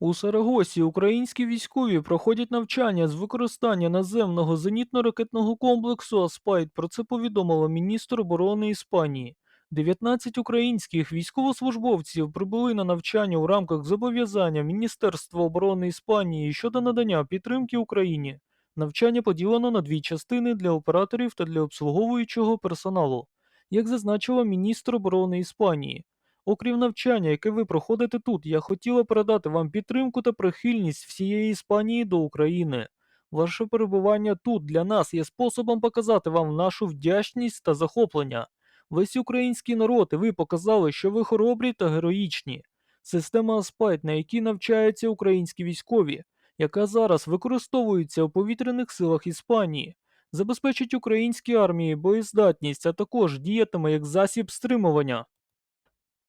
У Сарагосі українські військові проходять навчання з використання наземного зенітно-ракетного комплексу Аспайт. Про це повідомила міністр оборони Іспанії. 19 українських військовослужбовців прибули на навчання у рамках зобов'язання Міністерства оборони Іспанії щодо надання підтримки Україні. Навчання поділено на дві частини для операторів та для обслуговуючого персоналу. Як зазначила міністр оборони Іспанії, Окрім навчання, яке ви проходите тут, я хотіла передати вам підтримку та прихильність всієї Іспанії до України. Ваше перебування тут для нас є способом показати вам нашу вдячність та захоплення. Весь український народ, і ви показали, що ви хоробрі та героїчні. Система Аспайт, на якій навчаються українські військові, яка зараз використовується у повітряних силах Іспанії, забезпечить українській армії боєздатність, а також діятиме як засіб стримування.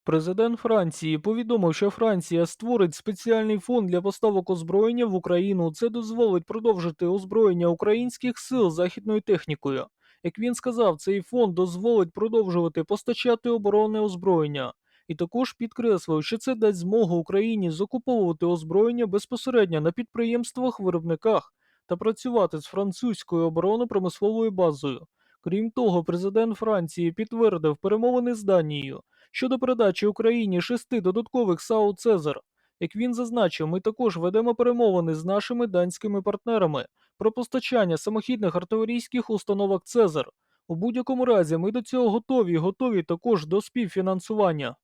Президент Франції повідомив, що Франція створить спеціальний фонд для поставок озброєння в Україну. Це дозволить продовжити озброєння українських сил західною технікою. Як він сказав, цей фонд дозволить продовжувати постачати оборонне озброєння. І також підкреслив, що це дасть змогу Україні закуповувати озброєння безпосередньо на підприємствах-виробниках та працювати з французькою оборонно-промисловою базою. Крім того, президент Франції підтвердив перемовини з Данією щодо передачі Україні шести додаткових САУ Цезар. Як він зазначив, ми також ведемо перемовини з нашими данськими партнерами про постачання самохідних артилерійських установок Цезар. У будь-якому разі ми до цього готові і готові також до співфінансування.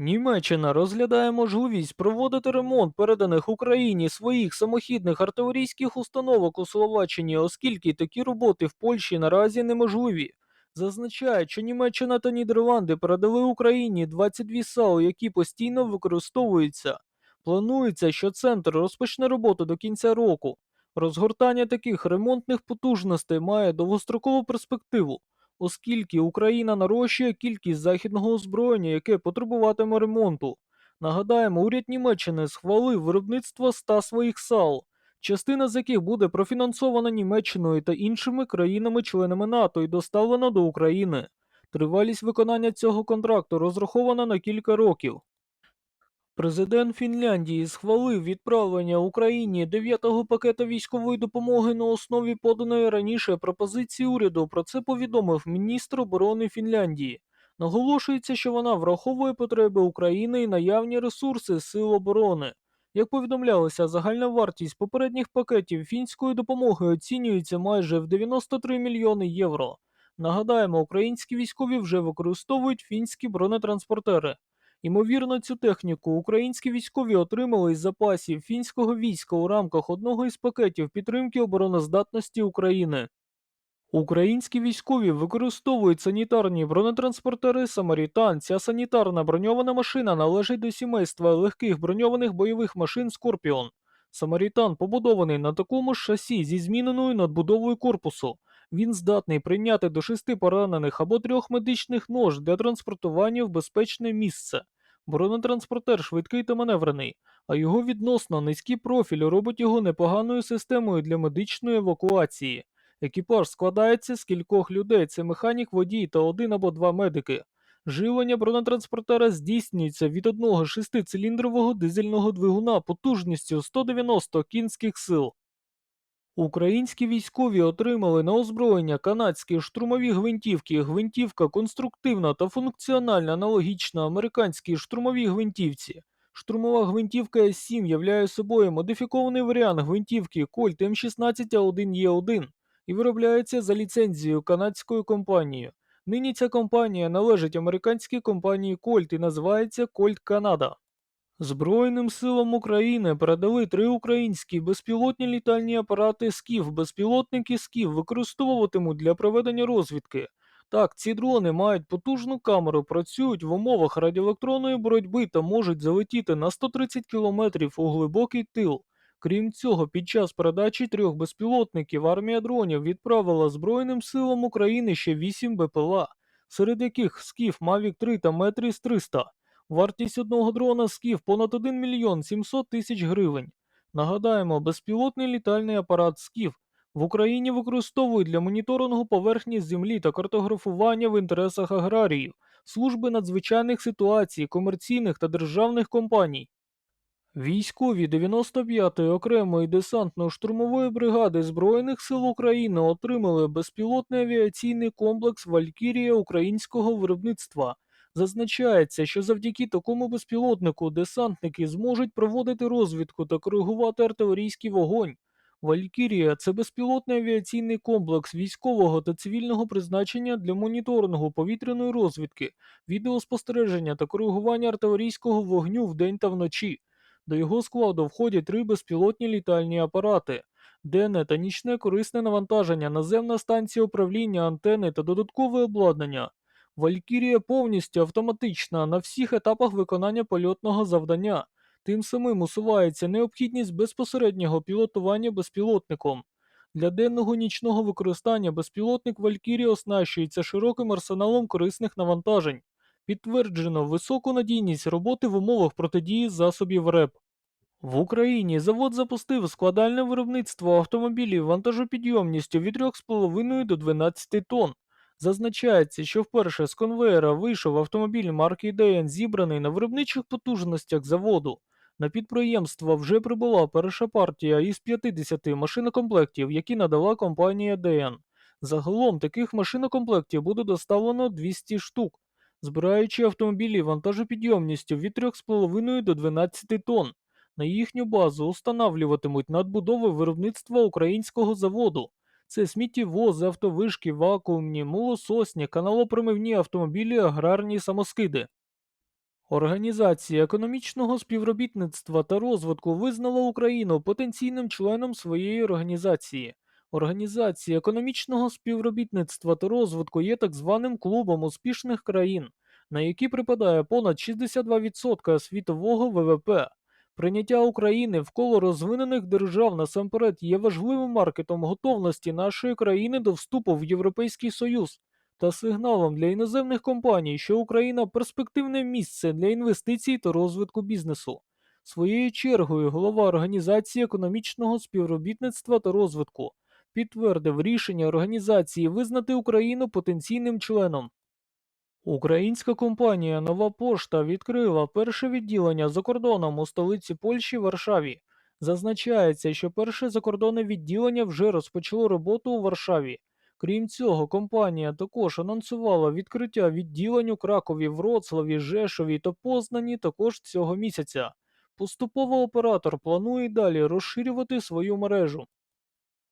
Німеччина розглядає можливість проводити ремонт переданих Україні своїх самохідних артилерійських установок у Словаччині, оскільки такі роботи в Польщі наразі неможливі. Зазначають, що Німеччина та Нідерланди передали Україні 22 САУ, які постійно використовуються. Планується, що центр розпочне роботу до кінця року. Розгортання таких ремонтних потужностей має довгострокову перспективу, оскільки Україна нарощує кількість західного озброєння, яке потребуватиме ремонту. Нагадаємо, уряд Німеччини схвалив виробництво 100 своїх сал, частина з яких буде профінансована Німеччиною та іншими країнами-членами НАТО і доставлена до України. Тривалість виконання цього контракту розрахована на кілька років. Президент Фінляндії схвалив відправлення Україні дев'ятого пакета військової допомоги на основі поданої раніше пропозиції уряду. Про це повідомив міністр оборони Фінляндії. Наголошується, що вона враховує потреби України і наявні ресурси сил оборони. Як повідомлялося, загальна вартість попередніх пакетів фінської допомоги оцінюється майже в 93 мільйони євро. Нагадаємо, українські військові вже використовують фінські бронетранспортери. Ймовірно, цю техніку українські військові отримали із запасів фінського війська у рамках одного із пакетів підтримки обороноздатності України. Українські військові використовують санітарні бронетранспортери Самарітан. Ця санітарна броньована машина належить до сімейства легких броньованих бойових машин Скорпіон. Самарітан побудований на такому ж шасі зі зміненою надбудовою корпусу. Він здатний прийняти до шести поранених або трьох медичних нож для транспортування в безпечне місце. Бронетранспортер швидкий та маневрений, а його відносно низький профіль робить його непоганою системою для медичної евакуації. Екіпаж складається з кількох людей: це механік, водій та один або два медики. Живлення бронетранспортера здійснюється від одного шестициліндрового дизельного двигуна потужністю 190 кінських сил. Українські військові отримали на озброєння канадські штурмові гвинтівки, гвинтівка конструктивна та функціональна аналогічна американській штурмовій гвинтівці. Штурмова гвинтівка С7 являє собою модифікований варіант гвинтівки Colt М16А1Е1 і виробляється за ліцензією канадською компанією. Нині ця компанія належить американській компанії Colt і називається Colt Canada. Збройним силам України передали три українські безпілотні літальні апарати СКІФ. Безпілотники СКІФ використовуватимуть для проведення розвідки. Так, ці дрони мають потужну камеру, працюють в умовах радіоелектронної боротьби та можуть залетіти на 130 км у глибокий тил. Крім цього, під час передачі трьох безпілотників армія дронів відправила Збройним силам України ще 8 БПЛА, серед яких скіф Mavic 3 та Метріс 300. Вартість одного дрона скіф понад 1 мільйон 700 тисяч гривень. Нагадаємо, безпілотний літальний апарат скіф в Україні використовують для моніторингу поверхні землі та картографування в інтересах аграріїв, служби надзвичайних ситуацій, комерційних та державних компаній. Військові 95-ї окремої десантно-штурмової бригади Збройних сил України отримали безпілотний авіаційний комплекс Валькірія українського виробництва. Зазначається, що завдяки такому безпілотнику десантники зможуть проводити розвідку та коригувати артилерійський вогонь. Валькірія це безпілотний авіаційний комплекс військового та цивільного призначення для моніторингу повітряної розвідки, відеоспостереження та коригування артилерійського вогню вдень та вночі. До його складу входять три безпілотні літальні апарати, денне та нічне корисне навантаження, наземна станція управління антени та додаткове обладнання. Валькірія повністю автоматична на всіх етапах виконання польотного завдання. Тим самим усувається необхідність безпосереднього пілотування безпілотником. Для денного нічного використання безпілотник Валькірія оснащується широким арсеналом корисних навантажень. Підтверджено високу надійність роботи в умовах протидії засобів РЕП. В Україні завод запустив складальне виробництво автомобілів вантажопідйомністю від 3,5 до 12 тонн. Зазначається, що вперше з конвеєра вийшов автомобіль марки ДН, зібраний на виробничих потужностях заводу. На підприємство вже прибула перша партія із 50 машинокомплектів, які надала компанія ДН. Загалом таких машинокомплектів буде доставлено 200 штук, збираючи автомобілі вантажопідйомністю від 3,5 до 12 тонн. На їхню базу устанавлюватимуть надбудови виробництва українського заводу. Це сміттєвози, автовишки, вакуумні, молососні, каналопромивні автомобілі, аграрні самоскиди. Організація економічного співробітництва та розвитку визнала Україну потенційним членом своєї організації. Організація економічного співробітництва та розвитку є так званим клубом успішних країн, на які припадає понад 62% світового ВВП. Прийняття України в коло розвинених держав насамперед є важливим маркетом готовності нашої країни до вступу в Європейський Союз та сигналом для іноземних компаній, що Україна перспективне місце для інвестицій та розвитку бізнесу. Своєю чергою голова Організації економічного співробітництва та розвитку підтвердив рішення організації визнати Україну потенційним членом. Українська компанія Нова Пошта відкрила перше відділення за кордоном у столиці Польщі Варшаві. Зазначається, що перше закордонне відділення вже розпочало роботу у Варшаві. Крім цього, компанія також анонсувала відкриття відділень у Кракові, Вроцлаві, Жешові та Познані також цього місяця. Поступово оператор планує далі розширювати свою мережу.